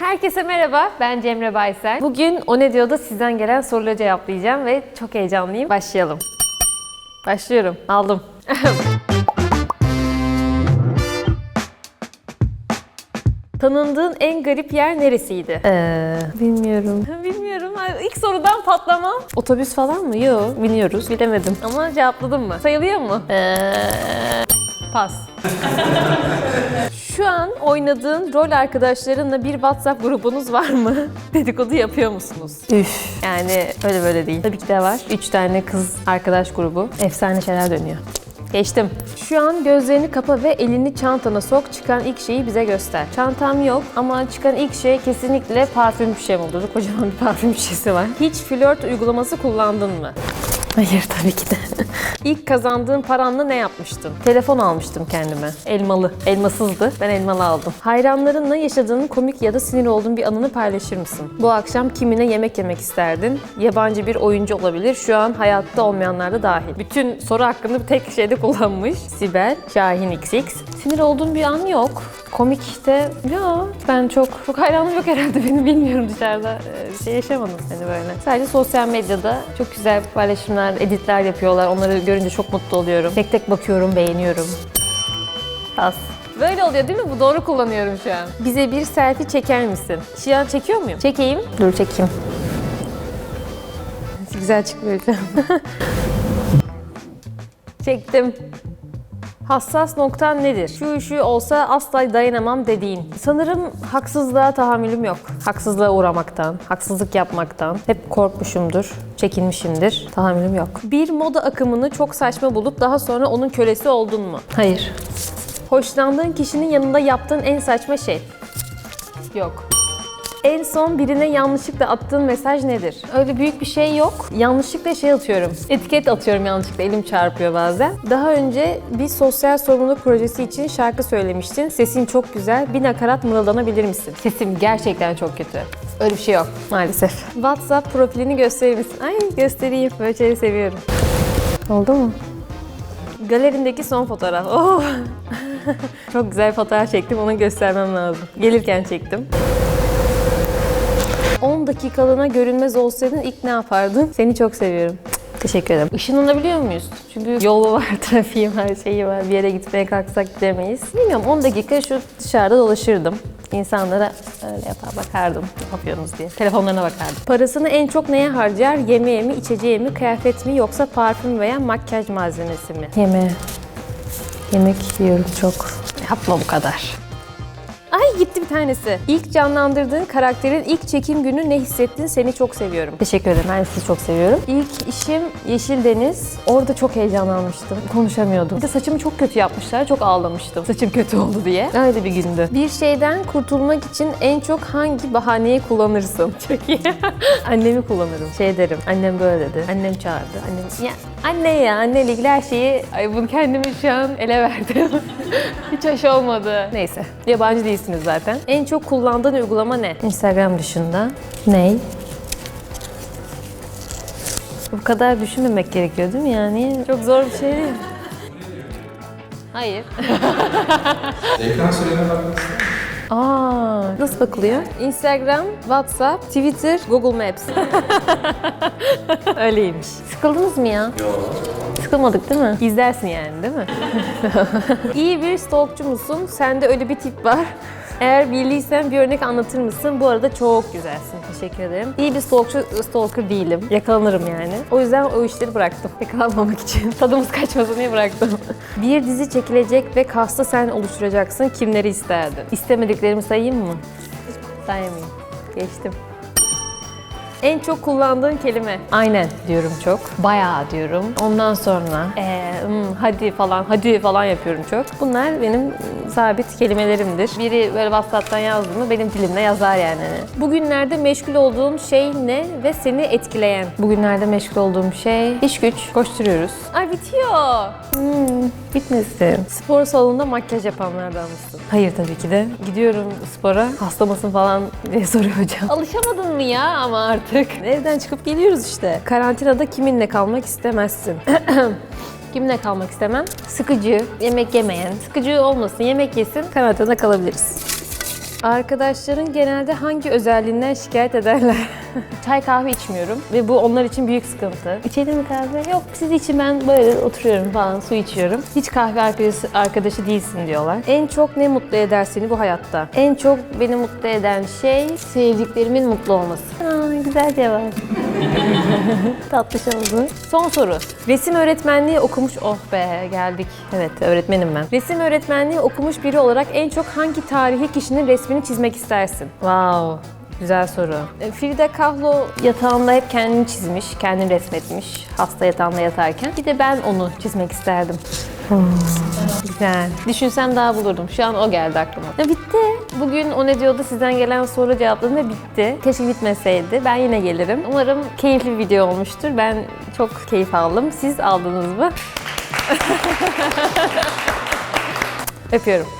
Herkese merhaba, ben Cemre Baysel. Bugün O Ne Diyor'da sizden gelen soruları cevaplayacağım ve çok heyecanlıyım. Başlayalım. Başlıyorum. Aldım. Tanındığın en garip yer neresiydi? Ee, bilmiyorum. Bilmiyorum. Ay, İlk sorudan patlamam. Otobüs falan mı? Yok. Biniyoruz. Bilemedim. Ama cevapladım mı? Sayılıyor mu? Ee, pas. Şu an oynadığın rol arkadaşlarınla bir WhatsApp grubunuz var mı? Dedikodu yapıyor musunuz? Üf. Yani öyle böyle değil. Tabii ki de var. Üç tane kız arkadaş grubu. Efsane şeyler dönüyor. Geçtim. Şu an gözlerini kapa ve elini çantana sok. Çıkan ilk şeyi bize göster. Çantam yok ama çıkan ilk şey kesinlikle parfüm şişem oldu. Kocaman bir parfüm şişesi var. Hiç flört uygulaması kullandın mı? Hayır tabii ki de. İlk kazandığın paranla ne yapmıştın? Telefon almıştım kendime. Elmalı. Elmasızdı. Ben elmalı aldım. Hayranlarınla yaşadığın komik ya da sinir olduğun bir anını paylaşır mısın? Bu akşam kimine yemek yemek isterdin? Yabancı bir oyuncu olabilir. Şu an hayatta olmayanlar da dahil. Bütün soru hakkında bir tek şeyde kullanmış. Sibel, Şahin XX. Sinir olduğum bir an yok. Komik de yok. Ben çok çok hayranım yok herhalde benim bilmiyorum dışarıda e, bir şey yaşamadım hani böyle. Sadece sosyal medyada çok güzel paylaşımlar, editler yapıyorlar. Onları görünce çok mutlu oluyorum. Tek tek bakıyorum, beğeniyorum. Az. Böyle oluyor değil mi? Bu doğru kullanıyorum şu an. Bize bir selfie çeker misin? Şu an çekiyor muyum? Çekeyim. Dur çekeyim. Güzel çıkmıyor. Çektim. Hassas noktan nedir? Şu şu olsa asla dayanamam dediğin. Sanırım haksızlığa tahammülüm yok. Haksızlığa uğramaktan, haksızlık yapmaktan hep korkmuşumdur, çekinmişimdir. Tahammülüm yok. Bir moda akımını çok saçma bulup daha sonra onun kölesi oldun mu? Hayır. Hoşlandığın kişinin yanında yaptığın en saçma şey? Yok. En son birine yanlışlıkla attığın mesaj nedir? Öyle büyük bir şey yok. Yanlışlıkla şey atıyorum. Etiket atıyorum yanlışlıkla. Elim çarpıyor bazen. Daha önce bir sosyal sorumluluk projesi için şarkı söylemiştin. Sesin çok güzel. Bir nakarat mırıldanabilir misin? Sesim gerçekten çok kötü. Öyle bir şey yok maalesef. WhatsApp profilini gösterir misin? Ay göstereyim. Böyle şeyleri seviyorum. Oldu mu? Galerindeki son fotoğraf. Oh! çok güzel fotoğraf çektim. Onu göstermem lazım. Gelirken çektim. 10 dakikalığına görünmez olsaydın ilk ne yapardın? Seni çok seviyorum. Teşekkür ederim. Işınlanabiliyor muyuz? Çünkü yolu var, trafiği var, şeyi var. Bir yere gitmeye kalksak gidemeyiz. Bilmiyorum 10 dakika şu dışarıda dolaşırdım. İnsanlara öyle yapar bakardım. Ne yapıyorsunuz diye. Telefonlarına bakardım. Parasını en çok neye harcar? Yemeğe mi, içeceğe mi, kıyafet mi yoksa parfüm veya makyaj malzemesi mi? Yemeğe. Yemek yiyorum çok. Yapma bu kadar. Ay gitti bir tanesi. İlk canlandırdığın karakterin ilk çekim günü ne hissettin? Seni çok seviyorum. Teşekkür ederim. Ben sizi çok seviyorum. İlk işim Yeşil Deniz. Orada çok heyecanlanmıştım. Konuşamıyordum. Bir de saçımı çok kötü yapmışlar. Çok ağlamıştım. Saçım kötü oldu diye. Öyle bir gündü. Bir şeyden kurtulmak için en çok hangi bahaneyi kullanırsın? Çok iyi. Annemi kullanırım. Şey derim. Annem böyle dedi. Annem çağırdı. Annem ya anne ya anneyle ilgili her şeyi ay bunu kendimi şu an ele verdim. Hiç hoş olmadı. Neyse. Yabancı değilsiniz zaten. En çok kullandığın uygulama ne? Instagram dışında. Ney? Bu kadar düşünmemek gerekiyor değil mi yani? Çok zor bir şey değil. Hayır. Ekran sürene bakmak? Aa, nasıl bakılıyor? Instagram, WhatsApp, Twitter, Google Maps. Öyleymiş. Sıkıldınız mı ya? Yok. Sıkılmadık değil mi? İzlersin yani değil mi? İyi bir stalkçu musun? Sende öyle bir tip var. Eğer birliysen bir örnek anlatır mısın? Bu arada çok güzelsin. Teşekkür ederim. İyi bir stalkçu, stalker değilim. Yakalanırım yani. O yüzden o işleri bıraktım. Yakalanmamak için. Tadımız kaçmasın diye bıraktım. bir dizi çekilecek ve kasta sen oluşturacaksın. Kimleri isterdin? İstemediklerimi sayayım mı? Sayamayayım. Geçtim. En çok kullandığın kelime? Aynen diyorum çok. Bayağı diyorum. Ondan sonra eee, hmm, hadi falan, hadi falan yapıyorum çok. Bunlar benim sabit kelimelerimdir. Biri böyle WhatsApp'tan yazdı mı benim dilimde yazar yani. Bugünlerde meşgul olduğun şey ne ve seni etkileyen? Bugünlerde meşgul olduğum şey iş güç. Koşturuyoruz. Ay bitiyor. Hmm, bitmesin. Spor salonunda makyaj yapanlardan mısın? Hayır tabii ki de. Gidiyorum spora. Hasta mısın falan diye soruyor hocam. Alışamadın mı ya ama artık? Evden çıkıp geliyoruz işte. Karantinada kiminle kalmak istemezsin? Kiminle kalmak istemem? Sıkıcı, yemek yemeyen, sıkıcı olmasın, yemek yesin, karantinada kalabiliriz. Arkadaşların genelde hangi özelliğinden şikayet ederler? Çay kahve içmiyorum ve bu onlar için büyük sıkıntı. İçelim mi kahve? Yok siz için ben böyle oturuyorum falan su içiyorum. Hiç kahve arkadaşı, arkadaşı değilsin diyorlar. En çok ne mutlu eder seni bu hayatta? En çok beni mutlu eden şey sevdiklerimin mutlu olması. Aa, güzel cevap. Tatlış oldu. Son soru. Resim öğretmenliği okumuş, oh be geldik. Evet öğretmenim ben. Resim öğretmenliği okumuş biri olarak en çok hangi tarihi kişinin resmini çizmek istersin? Wow. Güzel soru. E, Frida Kahlo yatağında hep kendini çizmiş, kendini resmetmiş hasta yatağında yatarken. Bir de ben onu çizmek isterdim. Güzel. Düşünsem daha bulurdum. Şu an o geldi aklıma. Ya bitti. Bugün o ne diyordu sizden gelen soru cevapladım ve bitti. Keşke bitmeseydi. Ben yine gelirim. Umarım keyifli bir video olmuştur. Ben çok keyif aldım. Siz aldınız mı? Öpüyorum.